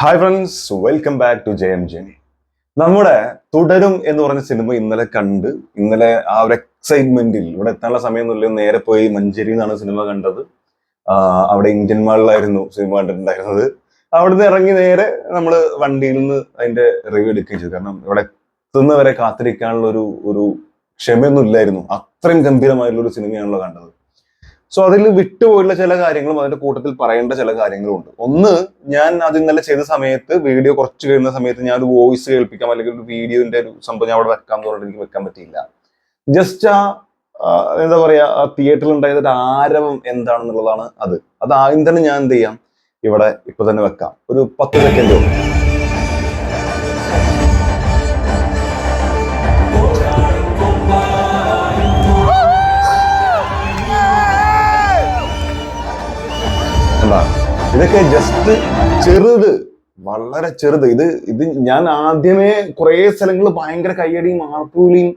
Hi friends welcome back to J M Jenny നമ്മുടെ തുടരും എന്ന് പറഞ്ഞ സിനിമ ഇന്നലെ കണ്ട് ഇന്നലെ ആ ഒരു എക്സൈറ്റ്മെന്റിൽ ഇവിടെ എത്താനുള്ള സമയമൊന്നുമില്ല നേരെ പോയി മഞ്ചേരി എന്നാണ് സിനിമ കണ്ടത്. അവിടെ ഇന്ത്യൻ മാളിലായിരുന്നു സിനിമ കണ്ടിട്ടുണ്ടായിരുന്നത്. അവിടുന്ന് ഇറങ്ങി നേരെ നമ്മൾ വണ്ടിയിൽ നിന്ന് അതിന്റെ റിവ്യൂ എടുക്കുകയും ചെയ്തു. കാരണം ഇവിടെ എത്തുന്നവരെ കാത്തിരിക്കാനുള്ള ഒരു ഒരു ക്ഷമയൊന്നും ഇല്ലായിരുന്നു. അത്രയും ഗംഭീരമായിട്ടുള്ള ഒരു സിനിമയാണല്ലോ കണ്ടത്. സോ അതിൽ വിട്ടുപോയിട്ടുള്ള ചില കാര്യങ്ങളും അതിന്റെ കൂട്ടത്തിൽ പറയേണ്ട ചില കാര്യങ്ങളും ഉണ്ട് ഒന്ന് ഞാൻ അത് ഇന്നലെ ചെയ്ത സമയത്ത് വീഡിയോ കുറച്ച് കഴിയുന്ന സമയത്ത് ഞാൻ ഒരു വോയിസ് കേൾപ്പിക്കാം അല്ലെങ്കിൽ ഒരു വീഡിയോന്റെ ഒരു സംഭവം ഞാൻ അവിടെ വെക്കാം എന്ന് പറഞ്ഞിട്ട് എനിക്ക് വെക്കാൻ പറ്റിയില്ല. ജസ്റ്റ് ആ എന്താ പറയാ ആ തിയേറ്ററിൽ ഉണ്ടായത് ഒരു ആരവം എന്താണെന്നുള്ളതാണ് അത്. അത് ആദ്യം തന്നെ ഞാൻ എന്ത് ചെയ്യാം? ഇവിടെ ഇപ്പൊ തന്നെ വെക്കാം. ഒരു പത്ത് സെക്കൻഡ് ഇതൊക്കെ ജസ്റ്റ് ചെറുത് വളരെ ചെറുത്. ഇത് ഇത് ഞാൻ ആദ്യമേ കുറേ സ്ഥലങ്ങളിൽ ഭയങ്കര കയ്യടിയും ആർപ്പുവിളിയും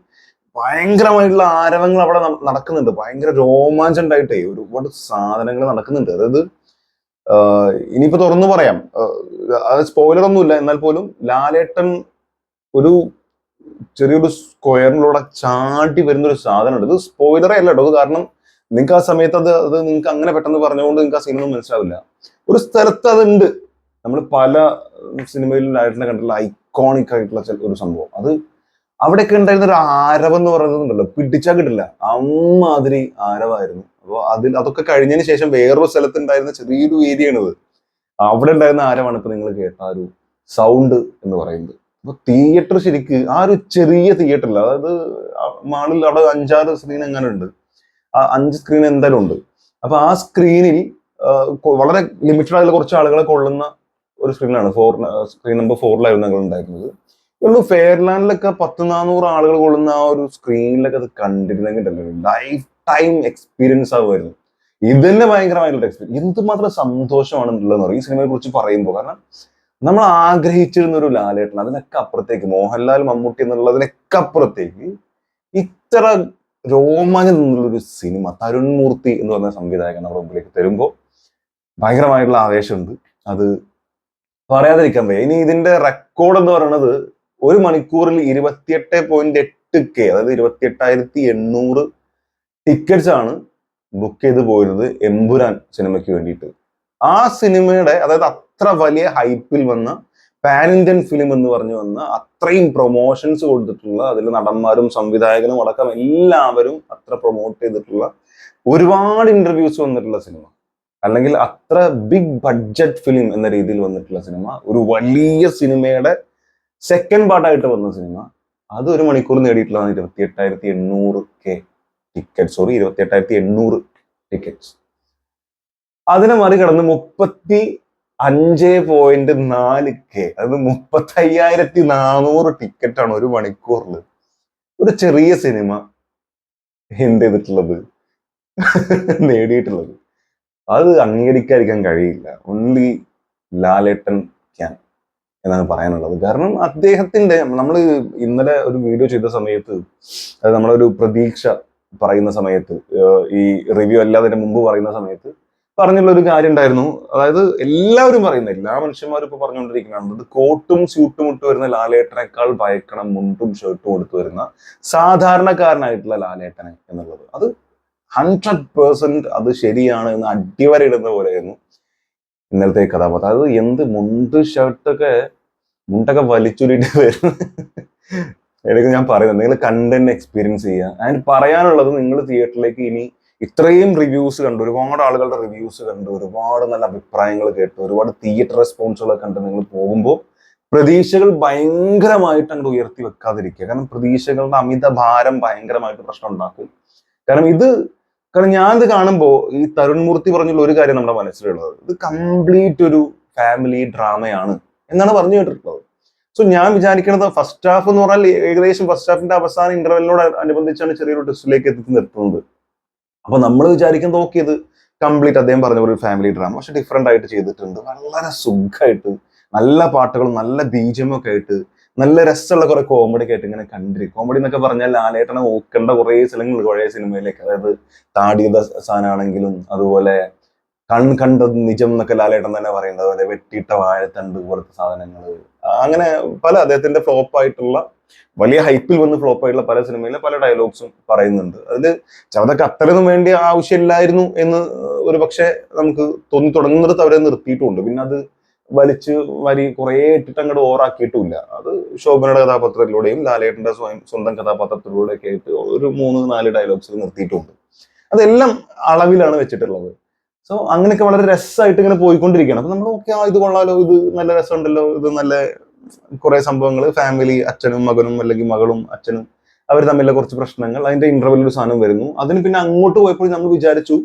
ഭയങ്കരമായിട്ടുള്ള ആരവങ്ങൾ അവിടെ നടക്കുന്നുണ്ട്. ഭയങ്കര രോമാഞ്ചം ഉണ്ടായിട്ടേ ഒരുപാട് സാധനങ്ങൾ നടക്കുന്നുണ്ട്. അതായത് ഇനിയിപ്പോ തുറന്നു പറയാം. അത് സ്പോയിലർ ഒന്നുമില്ല. എന്നാൽ പോലും ലാലേട്ടൻ ഒരു ചെറിയൊരു സ്ക്വയറിലൂടെ ചാടി വരുന്ന ഒരു സാധനമുണ്ട്. ഇത് സ്പോയിലറേ അല്ല കേട്ടോ. കാരണം നിങ്ങൾക്ക് ആ സമയത്ത് അത് അത് നിങ്ങൾക്ക് അങ്ങനെ പെട്ടെന്ന് പറഞ്ഞുകൊണ്ട് നിങ്ങൾക്ക് ആ സിനിമ മനസ്സിലാവില്ല. ഒരു സ്ഥലത്ത് അതുണ്ട്. നമ്മൾ പല സിനിമയിലും ലാലേട്ടനെ കണ്ടിട്ടുള്ള ഐക്കോണിക് ആയിട്ടുള്ള ഒരു സംഭവം. അത് അവിടെയൊക്കെ ഉണ്ടായിരുന്ന ഒരു ആരവം എന്ന് പറയുന്നുണ്ടല്ലോ പിടിച്ചാൽ കിട്ടില്ല. അമ്മാതിരി ആരവായിരുന്നു. അപ്പോൾ അതിൽ അതൊക്കെ കഴിഞ്ഞതിന് ശേഷം വേറൊരു സ്ഥലത്ത് ഉണ്ടായിരുന്ന ചെറിയൊരു ഏരിയ ആണിത് അവിടെ ഉണ്ടായിരുന്ന ആരവാണ് ഇപ്പൊ നിങ്ങൾ കേട്ട ഒരു സൗണ്ട് എന്ന് പറയുന്നത്. അപ്പൊ തിയേറ്റർ ശരിക്ക് ആ ഒരു ചെറിയ തിയേറ്ററിൽ അതായത് മാളിൽ അവിടെ അഞ്ചാറ് സ്ക്രീൻ എങ്ങനെ ഉണ്ട് ആ അഞ്ച് സ്ക്രീൻ എന്തായാലും ഉണ്ട്. അപ്പൊ ആ സ്ക്രീനിൽ വളരെ ലിമിറ്റഡ് ആയിട്ടുള്ള കുറച്ച് ആളുകളെ കൊള്ളുന്ന ഒരു സ്ക്രീനാണ് ഫോർ സ്ക്രീൻ നമ്പർ ഫോറിലായിരുന്നു ഞങ്ങൾ ഉണ്ടായിരുന്നത് ഉള്ളൂ ഫെയർലാൻഡിലൊക്കെ പത്ത് നാനൂറ് ആളുകൾ കൊള്ളുന്ന ആ ഒരു സ്ക്രീനിലൊക്കെ അത് കണ്ടിരുന്നെങ്കിൽ ലൈഫ് ടൈം എക്സ്പീരിയൻസ് ആവുമായിരുന്നു ഇത് തന്നെ ഭയങ്കരമായിട്ടുള്ള എക്സ്പീരിയൻസ് എന്തുമാത്രം സന്തോഷമാണെന്നുള്ളതെന്ന് പറയും ഈ സിനിമയെ കുറിച്ച് പറയുമ്പോൾ കാരണം നമ്മൾ ആഗ്രഹിച്ചിരുന്ന ഒരു ലാലേട്ടൻ അതിനൊക്കെ അപ്പുറത്തേക്ക് മോഹൻലാൽ മമ്മൂട്ടി എന്നുള്ളതിനൊക്കെ അപ്പുറത്തേക്ക് ഇത്ര രോമാഞ്ചം നിന്നുള്ളൊരു സിനിമ തരുൺ മൂർത്തി എന്ന് പറഞ്ഞ സംവിധായകൻ നമ്മുടെ മുമ്പിലേക്ക് തരുമ്പോൾ ഭയങ്കരമായിട്ടുള്ള ആവേശമുണ്ട്. അത് പറയാതിരിക്കാൻ വയ്യ. ഇനി ഇതിന്റെ റെക്കോർഡ് എന്ന് പറയുന്നത് ഒരു മണിക്കൂറിൽ ഇരുപത്തിയെട്ട് പോയിന്റ് എട്ട് കെ അതായത് ഇരുപത്തിയെട്ടായിരത്തി എണ്ണൂറ് ടിക്കറ്റ്സ് ആണ് ബുക്ക് ചെയ്ത് പോയിരുന്നത് എമ്പുരാൻ സിനിമയ്ക്ക് വേണ്ടിയിട്ട്. ആ സിനിമയുടെ അതായത് അത്ര വലിയ ഹൈപ്പിൽ വന്ന പാൻ ഇന്ത്യൻ ഫിലിം എന്ന് പറഞ്ഞു വന്ന അത്രയും പ്രൊമോഷൻസ് കൊടുത്തിട്ടുള്ള അതിൽ നടന്മാരും സംവിധായകനും അടക്കം എല്ലാവരും അത്ര പ്രൊമോട്ട് ചെയ്തിട്ടുള്ള ഒരുപാട് ഇന്റർവ്യൂസ് വന്നിട്ടുള്ള സിനിമ അല്ലെങ്കിൽ അത്ര ബിഗ് ബഡ്ജറ്റ് ഫിലിം എന്ന രീതിയിൽ വന്നിട്ടുള്ള സിനിമ ഒരു വലിയ സിനിമയുടെ സെക്കൻഡ് പാർട്ടായിട്ട് വന്ന സിനിമ അത് ഒരു മണിക്കൂർ നേടിയിട്ടുള്ളതാണ് ഇരുപത്തി എട്ടായിരത്തി എണ്ണൂറ് കെ ടിക്കറ്റ് സോറി ഇരുപത്തി എട്ടായിരത്തി എണ്ണൂറ് ടിക്കറ്റ്സ് അതിനെ മറികടന്ന് മുപ്പത്തി അഞ്ച് പോയിന്റ് നാല് കെ അത് മുപ്പത്തി അയ്യായിരത്തി നാനൂറ് ടിക്കറ്റ് ആണ് ഒരു മണിക്കൂറിൽ ഒരു ചെറിയ സിനിമ എന്ത് ചെയ്തിട്ടുള്ളത്? നേടിയിട്ടുള്ളത്. അത് അംഗീകരിക്കാതിരിക്കാൻ കഴിയില്ല. ഓൺലി ലാലേട്ടൻ ക്യാൻ എന്നാണ് പറയാനുള്ളത്. കാരണം അദ്ദേഹത്തിന്റെ നമ്മൾ ഇന്നലെ ഒരു വീഡിയോ ചെയ്ത സമയത്ത് അത് നമ്മളൊരു പ്രതീക്ഷ പറയുന്ന സമയത്ത് ഈ റിവ്യൂ അല്ലാതെ മുമ്പ് പറയുന്ന സമയത്ത് പറഞ്ഞുള്ള ഒരു കാര്യം ഉണ്ടായിരുന്നു അതായത് എല്ലാവരും പറയുന്ന എല്ലാ മനുഷ്യന്മാരും ഇപ്പൊ പറഞ്ഞുകൊണ്ടിരിക്കുന്നതാണ് ഇത് കോട്ടും സ്യൂട്ടും ഇട്ട് വരുന്ന ലാലേട്ടനേക്കാൾ ഭയക്കണം മുണ്ടും ഷർട്ടും എടുത്തു വരുന്ന സാധാരണക്കാരനായിട്ടുള്ള ലാലേട്ടനെ എന്നുള്ളത്. അത് ഹൺഡ്രഡ് പേഴ്സെന്റ് അത് ശരിയാണ് എന്ന് അടിവരയിടുന്ന പോലെയായിരുന്നു ഇന്നലത്തെ കഥാപാത്രം. അത് എന്ത് മുണ്ട് ഷർട്ടൊക്കെ മുണ്ടൊക്കെ വലിച്ചുരുട്ടി വരുന്നു എനിക്ക് ഞാൻ പറയുന്നത് നിങ്ങൾ കണ്ടന്റ് എക്സ്പീരിയൻസ് ചെയ്യുക. ആൻഡ് പറയാനുള്ളത് നിങ്ങൾ തിയേറ്ററിലേക്ക് ഇനി ഇത്രയും റിവ്യൂസ് കണ്ടു ഒരുപാട് ആളുകളുടെ റിവ്യൂസ് കണ്ടു ഒരുപാട് നല്ല അഭിപ്രായങ്ങൾ കേട്ടു ഒരുപാട് തിയേറ്റർ റെസ്പോൺസുകളൊക്കെ കണ്ട് നിങ്ങൾ പോകുമ്പോൾ പ്രതീക്ഷകൾ ഭയങ്കരമായിട്ട് അങ്ങോട്ട് ഉയർത്തി വെക്കാതിരിക്കുക. കാരണം പ്രതീക്ഷകളുടെ അമിത ഭാരം ഭയങ്കരമായിട്ട് പ്രശ്നം ഉണ്ടാക്കും. കാരണം ഇത് കാരണം ഞാൻ ഇത് കാണുമ്പോൾ ഈ തരുൺ മൂർത്തി പറഞ്ഞുള്ള ഒരു കാര്യം നമ്മുടെ മനസ്സിലുള്ളത്. ഇത് കംപ്ലീറ്റ് ഒരു ഫാമിലി ഡ്രാമയാണ് എന്നാണ് പറഞ്ഞു കേട്ടിട്ടുള്ളത്. സോ ഞാൻ വിചാരിക്കുന്നത് ഫസ്റ്റ് ഹാഫ് എന്ന് പറഞ്ഞാൽ ഏകദേശം ഫസ്റ്റ് ഹാഫിന്റെ അവസാന ഇന്റർവെല്ലിനോട് അനുബന്ധിച്ചാണ് ചെറിയൊരു ടെസ്റ്റിലേക്ക് എത്തി നിർത്തുന്നത്. അപ്പൊ നമ്മൾ വിചാരിക്കുന്നത് ഓക്കെ ഇത് കംപ്ലീറ്റ് അദ്ദേഹം പറഞ്ഞ ഒരു ഫാമിലി ഡ്രാമ പക്ഷെ ഡിഫറെന്റ് ആയിട്ട് ചെയ്തിട്ടുണ്ട്. വളരെ സുഖമായിട്ട് നല്ല പാട്ടുകളും നല്ല ബീജമൊക്കെ ആയിട്ട് നല്ല രസമുള്ള കുറെ കോമഡി ഒക്കെ ആയിട്ട് ഇങ്ങനെ കണ്ടിരിക്കും. കോമഡി എന്നൊക്കെ പറഞ്ഞാൽ ലാലേട്ടനെ നോക്കേണ്ട കുറെ സ്ഥലങ്ങൾ പഴയ സിനിമയിലേക്ക്. അതായത് താടിയത സാധനമാണെങ്കിലും അതുപോലെ കൺ കണ്ടത് നിജം എന്നൊക്കെ ലാലേട്ടൻ തന്നെ പറയുന്നത്. അതുപോലെ വെട്ടിയിട്ട വാഴത്തണ്ട് പോലത്തെ സാധനങ്ങൾ അങ്ങനെ പല അദ്ദേഹത്തിന്റെ ഫ്ലോപ്പ് ആയിട്ടുള്ള വലിയ ഹൈപ്പിൽ വന്ന് ഫ്ലോപ്പ് ആയിട്ടുള്ള പല സിനിമയിലെ പല ഡയലോഗ്സും പറയുന്നുണ്ട്. അതിൽ ചിലതൊക്കെ അത്രയൊന്നും വേണ്ടി ആവശ്യമില്ലായിരുന്നു എന്ന് ഒരു പക്ഷേ നമുക്ക് തോന്നി തുടങ്ങുന്നിടത്ത് അവരെ നിർത്തിയിട്ടുമുണ്ട് പിന്നെ അത് വലിച്ച് വരി കുറേ ഇട്ടിട്ട് അങ്ങോട്ട് ഓറാക്കിയിട്ടില്ല അത് ശോഭനയുടെ കഥാപാത്രത്തിലൂടെയും ലാലേട്ടന്റെ സ്വയം സ്വന്തം കഥാപാത്രത്തിലൂടെയൊക്കെ ആയിട്ട് ഒരു മൂന്ന് നാല് ഡയലോഗ്സ് നിർത്തിയിട്ടുണ്ട്. അതെല്ലാം അളവിലാണ് വെച്ചിട്ടുള്ളത്. സോ അങ്ങനെയൊക്കെ വളരെ രസമായിട്ട് ഇങ്ങനെ പോയിക്കൊണ്ടിരിക്കുകയാണ്. അപ്പൊ നമ്മൾ ഓക്കെ ആ ഇത് കൊള്ളാലോ ഇത് നല്ല രസമുണ്ടല്ലോ ഇത് നല്ല കുറെ സംഭവങ്ങൾ ഫാമിലി അച്ഛനും മകനും അല്ലെങ്കിൽ മകളും അച്ഛനും അവർ തമ്മിലുള്ള കുറച്ച് പ്രശ്നങ്ങൾ. അതിന്റെ ഇന്റർവെൽ ഒരു സാധനം വരുന്നു. അതിന് പിന്നെ അങ്ങോട്ട് പോയപ്പോൾ നമ്മൾ വിചാരിച്ചു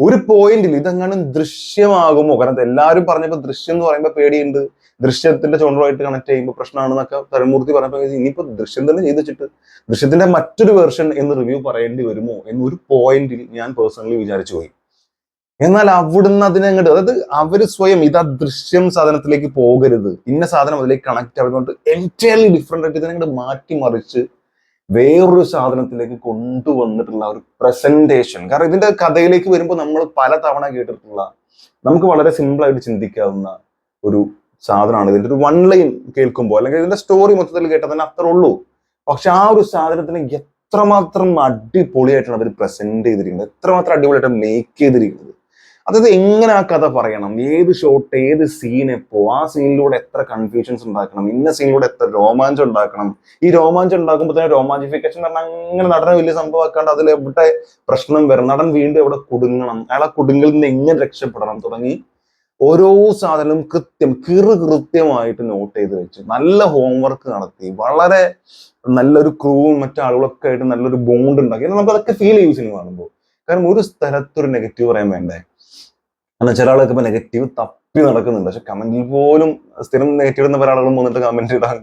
ഒരു പോയിന്റിൽ ഇതെങ്ങാനും ദൃശ്യമാകുമോ? കാരണം എല്ലാവരും പറഞ്ഞപ്പോൾ ദൃശ്യം എന്ന് പറയുമ്പോൾ പേടിയുണ്ട്. ദൃശ്യത്തിന്റെ ചുണ്ടുമായിട്ട് കണക്ട് ചെയ്യുമ്പോൾ പ്രശ്നമാണെന്നൊക്കെ തരമൂർത്തി പറഞ്ഞപ്പോൾ ഇനിയിപ്പോ ദൃശ്യം തന്നെ ചെയ്ത് വെച്ചിട്ട് ദൃശ്യത്തിന്റെ മറ്റൊരു വേർഷൻ എന്ന് റിവ്യൂ പറയേണ്ടി വരുമോ എന്ന് ഒരു പോയിന്റിൽ ഞാൻ പേഴ്സണലി വിചാരിച്ചു പോയി. എന്നാൽ അവിടുന്ന് അതിനെ അങ്ങോട്ട് അതായത് അവർ സ്വയം ഇതാ ദൃശ്യം സാധനത്തിലേക്ക് പോകരുത്. ഇന്ന സാധനം അതിലേക്ക് കണക്ട് ആവുന്നതുകൊണ്ട് എന്റയർലി ഡിഫറെന്റ് ആയിട്ട് ഇതിനെ മാറ്റി മറിച്ച് വേറൊരു സാധനത്തിലേക്ക് കൊണ്ടുവന്നിട്ടുള്ള ഒരു പ്രസന്റേഷൻ കാരണം ഇതിന്റെ കഥയിലേക്ക് വരുമ്പോൾ നമ്മൾ പല തവണ കേട്ടിട്ടുള്ള നമുക്ക് വളരെ സിമ്പിൾ ആയിട്ട് ചിന്തിക്കാവുന്ന ഒരു സാധനമാണ്. ഇതിന്റെ ഒരു വൺ ലൈൻ കേൾക്കുമ്പോൾ അല്ലെങ്കിൽ ഇതിന്റെ സ്റ്റോറി മൊത്തത്തിൽ കേട്ടാൽ തന്നെ അത്ര ഉള്ളൂ. പക്ഷെ ആ ഒരു സാധനത്തിന് എത്രമാത്രം അടിപൊളിയായിട്ടാണ് അവർ പ്രസന്റ് ചെയ്തിരിക്കുന്നത്. എത്രമാത്രം അടിപൊളിയായിട്ട് മേക്ക് ചെയ്തിരിക്കുന്നത്. അതായത് എങ്ങനെ ആ കഥ പറയണം? ഏത് ഷോട്ട് ഏത് സീൻ എപ്പോ? ആ സീനിലൂടെ എത്ര കൺഫ്യൂഷൻസ് ഉണ്ടാക്കണം? ഇന്ന സീനിലൂടെ എത്ര രോമാഞ്ചം ഉണ്ടാക്കണം? ഈ രോമാഞ്ചം ഉണ്ടാക്കുമ്പോൾ തന്നെ രോമാഞ്ചിഫിക്കേഷൻ പറഞ്ഞാൽ അങ്ങനെ നടനെ വലിയ സംഭവമാക്കാണ്ട് അതിൽ എവിടെ പ്രശ്നം വരണം നടൻ വീണ്ടും എവിടെ കുടുങ്ങണം? അയാൾ ആ കുടുങ്ങലിൽ നിന്ന് എങ്ങനെ രക്ഷപ്പെടണം തുടങ്ങി ഓരോ സാധനവും കൃത്യം കിറു കൃത്യമായിട്ട് നോട്ട് ചെയ്ത് വെച്ച് നല്ല ഹോംവർക്ക് നടത്തി. വളരെ നല്ലൊരു ക്രൂവും മറ്റാളുകളൊക്കെ ആയിട്ട് നല്ലൊരു ബോണ്ട് ഉണ്ടാക്കി. നമുക്ക് അതൊക്കെ ഫീൽ ചെയ്യും സിനിമ കാണുമ്പോൾ. കാരണം ഒരു സ്ഥലത്തൊരു നെഗറ്റീവ് പറയാൻ വേണ്ടേ? കാരണം ചില ആളൊക്കെ ഇപ്പൊ നെഗറ്റീവ് തപ്പി നടക്കുന്നുണ്ട്. പക്ഷെ കമന്റിൽ പോലും സ്ഥിരം നെഗറ്റീവ് എന്ന പല ആളുകളും വന്നിട്ട് കമന്റ് ഇടാൻ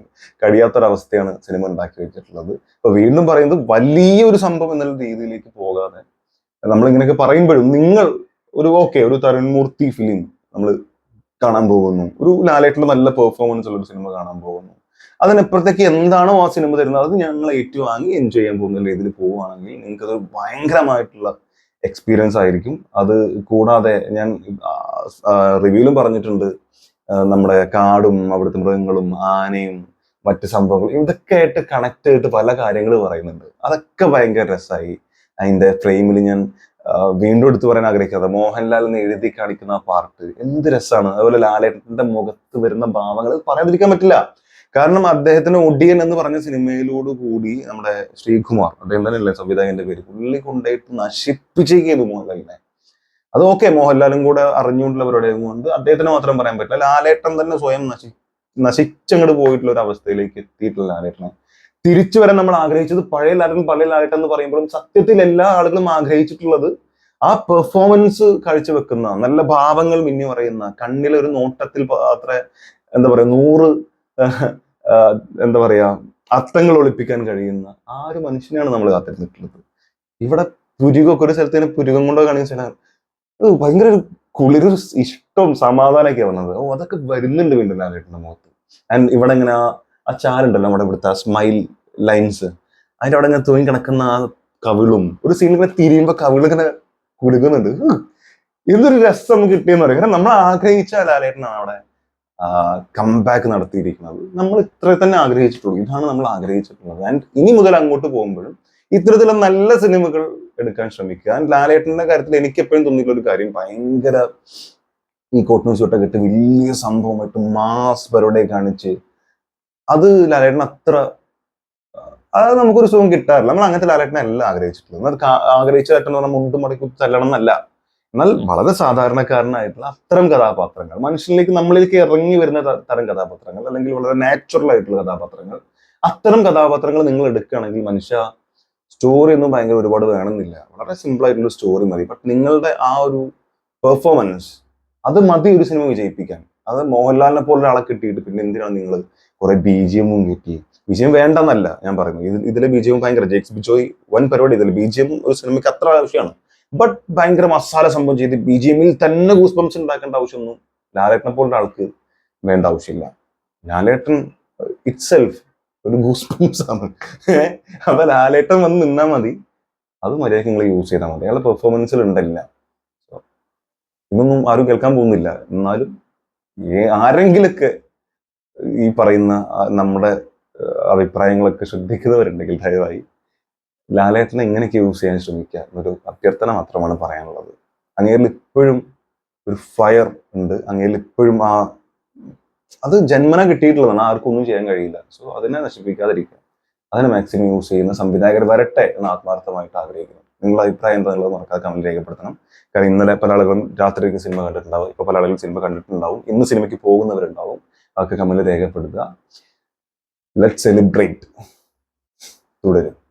കഴിയാത്തൊരവസ്ഥയാണ് സിനിമ ഉണ്ടാക്കി വെച്ചിട്ടുള്ളത്. അപ്പൊ വീണ്ടും പറയുന്നത് വലിയൊരു സംഭവം എന്നുള്ള രീതിയിലേക്ക് പോകാതെ നമ്മൾ ഇങ്ങനെയൊക്കെ പറയുമ്പോഴും നിങ്ങൾ ഒരു ഓക്കെ ഒരു തരുൺമൂർത്തി ഫിലിം നമ്മൾ കാണാൻ പോകുന്നു. ഒരു ലാലേട്ടിന്റെ നല്ല പെർഫോമൻസ് ഉള്ള ഒരു സിനിമ കാണാൻ പോകുന്നു. അതിനപ്പുറത്തേക്ക് എന്താണോ ആ സിനിമ തരുന്നത്? അത് ഞങ്ങൾ ഏറ്റുവാങ്ങി എൻജോയ് ചെയ്യാൻ പോകുന്ന രീതിയിൽ പോവുകയാണെങ്കിൽ നിങ്ങൾക്കത് ഭയങ്കരമായിട്ടുള്ള എക്സ്പീരിയൻസ് ആയിരിക്കും. അത് കൂടാതെ ഞാൻ റിവ്യൂലും പറഞ്ഞിട്ടുണ്ട്. നമ്മുടെ കാടും അവിടുത്തെ മൃഗങ്ങളും ആനയും മറ്റ് സംഭവങ്ങളും ഇതൊക്കെ ആയിട്ട് കണക്ട് ചെയ്തിട്ട് പല കാര്യങ്ങൾ പറയുന്നുണ്ട്. അതൊക്കെ ഭയങ്കര രസമായി അതിന്റെ ഫ്രെയിമിൽ ഞാൻ വീണ്ടും എടുത്തു പറയാൻ ആഗ്രഹിക്കാതെ മോഹൻലാൽ എന്ന് എഴുതി കാണിക്കുന്ന ആ പാർട്ട് എന്ത് രസമാണ് അതുപോലെ ലാലേട്ടന്റെ മുഖത്ത് വരുന്ന ഭാവങ്ങൾ പറയാതിരിക്കാൻ പറ്റില്ല. കാരണം അദ്ദേഹത്തിന് ഒടിയൻ എന്ന് പറഞ്ഞ സിനിമയിലോട് കൂടി നമ്മുടെ ശ്രീകുമാർ അദ്ദേഹം തന്നെയല്ലേ സംവിധായകന്റെ പേര് പുള്ളി കൊണ്ടായിട്ട് നശിപ്പിച്ചേക്കിയത് മോഹൻലാലിനെ അത് ഓക്കെ മോഹൻലാലും കൂടെ അറിഞ്ഞുകൊണ്ടുള്ള കൊണ്ട് അദ്ദേഹത്തിന് മാത്രം പറയാൻ പറ്റില്ല. ലാലേട്ടൻ തന്നെ സ്വയം നശി നശിച്ചങ്ങോട്ട് പോയിട്ടുള്ള ഒരു അവസ്ഥയിലേക്ക് എത്തിയിട്ടുള്ള ലാലേട്ടനെ. തിരിച്ചു വരാൻ നമ്മൾ ആഗ്രഹിച്ചത് പഴയ ലാലേട്ടൻ പഴയ ലാലേട്ടൻ എന്ന് പറയുമ്പോഴും സത്യത്തിൽ എല്ലാ ആളുകളും ആഗ്രഹിച്ചിട്ടുള്ളത് ആ പെർഫോമൻസ് കാഴ്ചവെക്കുന്ന നല്ല ഭാവങ്ങൾ മിന്നി പറയുന്ന കണ്ണിലെ ഒരു നോട്ടത്തിൽ അത്ര എന്താ പറയാ നൂറ് എന്താ പറയാ അർത്ഥങ്ങൾ ഒളിപ്പിക്കാൻ കഴിയുന്ന ആ ഒരു മനുഷ്യനെയാണ് നമ്മൾ കാത്തിരുന്നിട്ടുള്ളത്. ഇവിടെ പുരുകൊക്കെ ഒരു സ്ഥലത്ത് പുരുകം കൊണ്ടോ കാണിച്ചാൽ ഭയങ്കര ഒരു കുളിര് ഇഷ്ടം സമാധാനമൊക്കെ വന്നത്. ഓ അതൊക്കെ വരുന്നുണ്ട് വീണ്ടും ലാലേട്ടന്റെ മുഖത്ത്. ആൻഡ് ഇവിടെ ഇങ്ങനെ ആ ചാലുണ്ടല്ലോ നമ്മുടെ ഇവിടുത്തെ ആ സ്മൈൽ ലൈൻസ് അതിന്റെ അവിടെ ഇങ്ങനെ തൂങ്ങി കിടക്കുന്ന ആ കവിളും ഒരു സീനിൽ ഇങ്ങനെ തിരിയുമ്പോ കവിൾ ഇങ്ങനെ. ഇതൊരു രസം കിട്ടിയെന്ന് പറയും കാരണം നമ്മൾ ആഗ്രഹിച്ച ലാലേട്ടനാണ് അവിടെ. കംബാക്ക് നടത്തിയിരിക്കുന്നത് നമ്മൾ ഇത്ര തന്നെ ആഗ്രഹിച്ചിട്ടുള്ളൂ. ഇതാണ് നമ്മൾ ആഗ്രഹിച്ചിട്ടുള്ളത്. ആൻഡ് ഇനി മുതൽ അങ്ങോട്ട് പോകുമ്പോഴും ഇത്തരത്തിലുള്ള നല്ല സിനിമകൾ എടുക്കാൻ ശ്രമിക്കുക. ആൻഡ് ലാലേട്ടന്റെ കാര്യത്തിൽ എനിക്ക് എപ്പോഴും തോന്നിയിട്ടുള്ള ഒരു കാര്യം ഭയങ്കര ഈ കോട്ട് ചുട്ട ഇട്ട് വലിയ സംഭവമായിട്ട് മാസ് പരോടെ കാണിച്ച് അത് ലാലേട്ടൻ അത്ര അത് നമുക്കൊരു സുഖം കിട്ടാറില്ല. നമ്മൾ അങ്ങനത്തെ ലാലേട്ടനെ അല്ല ആഗ്രഹിച്ചിട്ടുള്ളത്. എന്നാൽ ആഗ്രഹിച്ച ലാലേട്ടൻ പറഞ്ഞാൽ മുണ്ടും മടക്കി തല്ലണം എന്നല്ല. എന്നാൽ വളരെ സാധാരണക്കാരനായിട്ടുള്ള അത്തരം കഥാപാത്രങ്ങൾ മനുഷ്യനിലേക്ക് നമ്മളിലേക്ക് ഇറങ്ങി വരുന്ന തരം കഥാപാത്രങ്ങൾ അല്ലെങ്കിൽ വളരെ നാച്ചുറൽ ആയിട്ടുള്ള കഥാപാത്രങ്ങൾ അത്തരം കഥാപാത്രങ്ങൾ നിങ്ങൾ എടുക്കുകയാണെങ്കിൽ മനുഷ്യ സ്റ്റോറി ഒന്നും ഭയങ്കര ഒരുപാട് വേണമെന്നില്ല. വളരെ സിമ്പിൾ ആയിട്ടുള്ള സ്റ്റോറി മതി. ബട്ട് നിങ്ങളുടെ ആ ഒരു പെർഫോമൻസ് അത് മതി ഒരു സിനിമ വിജയിപ്പിക്കാൻ. അത് മോഹൻലാലിനെ പോലെ ഒരാളെ കിട്ടിയിട്ട് പിന്നെ എന്തിനാണ് നിങ്ങൾ കുറെ ബി ജി എമ്മും കിട്ടി? വിജയം വേണ്ടെന്നല്ല ഞാൻ പറയുന്നത്. ഇതിലെ ബി ജി എം ഭയങ്കര ജെക്സ് ബിജോയ് വൻ പരിപാടി ഇതിൽ ബി ജി എം ഒരു സിനിമയ്ക്ക് അത്ര ആവശ്യമാണ്. ബട്ട് ഭയങ്കര മസാല സംഭവം ചെയ്ത് ബി ജി എമ്മിൽ തന്നെ ഗൂസ് ബംസ് ഉണ്ടാക്കേണ്ട ആവശ്യമൊന്നും ലാലേട്ടനെ പോലുള്ള ആൾക്ക് വേണ്ട ആവശ്യമില്ല. ലാലേട്ടൻ ഇറ്റ് സെൽഫ് ഒരു ഗൂസ് ബംസ് ആണ്? അപ്പൊ ലാലേട്ടൻ വന്ന് നിന്നാൽ മതി. അത് മര്യാദയ്ക്ക് നിങ്ങൾ യൂസ് ചെയ്താൽ മതി. അയാളുടെ പെർഫോമൻസിൽ ഉണ്ടല്ല. ഇതൊന്നും ആരും കേൾക്കാൻ പോകുന്നില്ല. എന്നാലും ഏ- ആരെങ്കിലൊക്കെ ഈ പറയുന്ന നമ്മുടെ അഭിപ്രായങ്ങളൊക്കെ ശ്രദ്ധിക്കുന്നവരുണ്ടെങ്കിൽ ദയവായി ലാലേട്ടനെ ഇങ്ങനെയൊക്കെ യൂസ് ചെയ്യാൻ ശ്രമിക്കുക എന്നൊരു അഭ്യർത്ഥന മാത്രമാണ് പറയാനുള്ളത്. അങ്ങേരിൽ ഇപ്പോഴും ഒരു ഫയർ ഉണ്ട്. അങ്ങേരിൽ ഇപ്പോഴും ആ അത് ജന്മന കിട്ടിയിട്ടുള്ളതാണ്. ആർക്കും ഒന്നും ചെയ്യാൻ കഴിയില്ല. സോ അതിനെ നശിപ്പിക്കാതിരിക്കുക. അതിനെ മാക്സിമം യൂസ് ചെയ്യുന്ന സംവിധായകർ വരട്ടെ എന്ന് ആത്മാർത്ഥമായിട്ട് ആഗ്രഹിക്കുന്നു. നിങ്ങളുടെ അഭിപ്രായം എന്താണെന്നുള്ളത് മറക്കാതെ കമന്റ് രേഖപ്പെടുത്തണം. കാരണം ഇന്നലെ പല ആളുകളും രാത്രിയൊക്കെ സിനിമ കണ്ടിട്ടുണ്ടാവും. ഇപ്പൊ പല ആളുകളും സിനിമ കണ്ടിട്ടുണ്ടാവും. ഇന്ന് സിനിമയ്ക്ക് പോകുന്നവരുണ്ടാവും. അതൊക്കെ കമന്റ് രേഖപ്പെടുത്തുക. ലെറ്റ് സെലിബ്രേറ്റ് തുടരും.